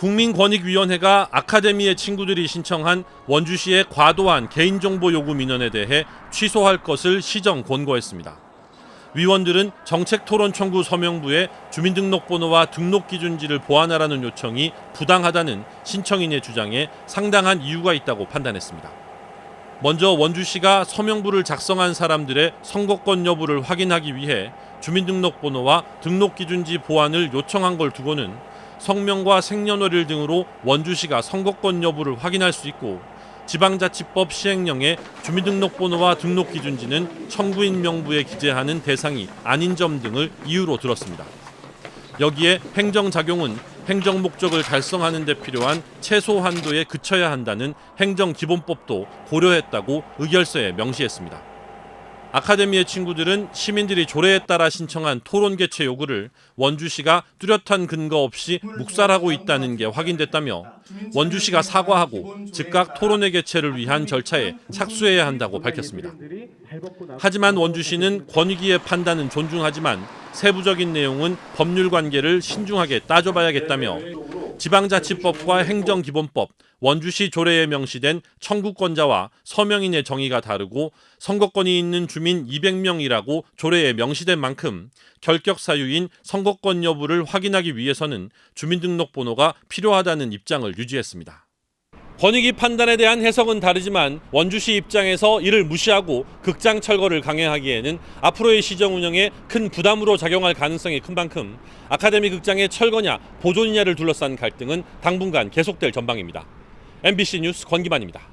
국민권익위원회가 아카데미의 친구들이 신청한 원주시의 과도한 개인정보 요구 민원에 대해 취소할 것을 시정 권고했습니다. 위원들은 정책 토론 청구 서명부에 주민등록번호와 등록 기준지를 보완하라는 요청이 부당하다는 신청인의 주장에 상당한 이유가 있다고 판단했습니다. 먼저 원주시가 서명부를 작성한 사람들의 선거권 여부를 확인하기 위해 주민등록번호와 등록 기준지 보완을 요청한 걸 두고는 성명과 생년월일 등으로 원주시가 선거권 여부를 확인할 수 있고 지방자치법 시행령에 주민등록번호와 등록 기준지는 청구인 명부에 기재하는 대상이 아닌 점 등을 이유로 들었습니다. 여기에 행정작용은 행정 목적을 달성하는 데 필요한 최소 한도에 그쳐야 한다는 행정기본법도 고려했다고 의결서에 명시했습니다. 아카데미의 친구들은 시민들이 조례에 따라 신청한 토론 개최 요구를 원주시가 뚜렷한 근거 없이 묵살하고 있다는 게 확인됐다며 원주시가 사과하고 즉각 토론회 개최를 위한 절차에 착수해야 한다고 밝혔습니다. 하지만 원주시는 권익위의 판단은 존중하지만 세부적인 내용은 법률 관계를 신중하게 따져봐야겠다며 지방자치법과 행정기본법, 원주시 조례에 명시된 청구권자와 서명인의 정의가 다르고 선거권이 있는 주민 200명이라고 조례에 명시된 만큼 결격 사유인 선거권 여부를 확인하기 위해서는 주민등록번호가 필요하다는 입장을 유지했습니다. 권익위 판단에 대한 해석은 다르지만 원주시 입장에서 이를 무시하고 극장 철거를 강행하기에는 앞으로의 시정 운영에 큰 부담으로 작용할 가능성이 큰 만큼 아카데미 극장의 철거냐 보존이냐를 둘러싼 갈등은 당분간 계속될 전망입니다. MBC 뉴스 권기만입니다.